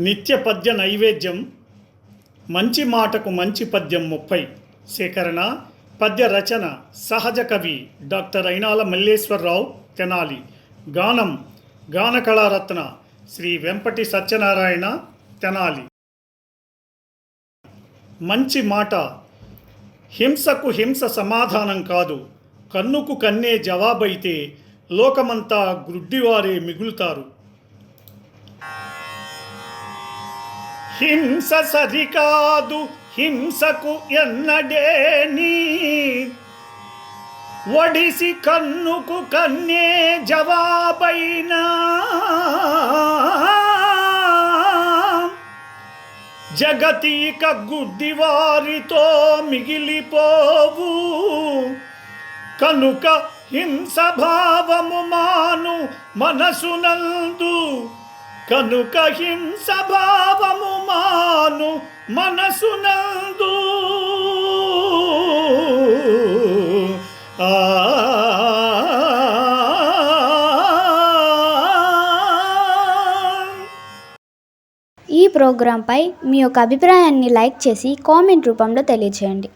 నిత్య పద్య నైవేద్యం మంచి మాటకు మంచి పద్యం ముప్పై. సేకరణ పద్య రచన సహజ కవి డాక్టర్ అయినాల మల్లేశ్వరరావు తెనాలి. గానం గాన కళారత్న శ్రీ వెంపటి సత్యనారాయణ తెనాలి. మంచి మాట హింసకు హింస సమాధానం కాదు కన్నుకు కన్నే జవాబైతే లోకమంతా గ్రుడ్డివారే మిగులుతారు. హింస సరికాదు హింసకు ఎన్నడేని ఒడిసి కన్నుకు కన్నే జవాబైనా. జగతీక గుడ్డివారితో మిగిలిపోవు. కనుక హింస భావము మాను మనసునందు. కనుక హింస భావము మాను మనసునందు ఆ ఈ ప్రోగ్రాంపై మీ యొక్క అభిప్రాయాన్ని లైక్ చేసి కామెంట్ రూపంలో తెలియచేయండి.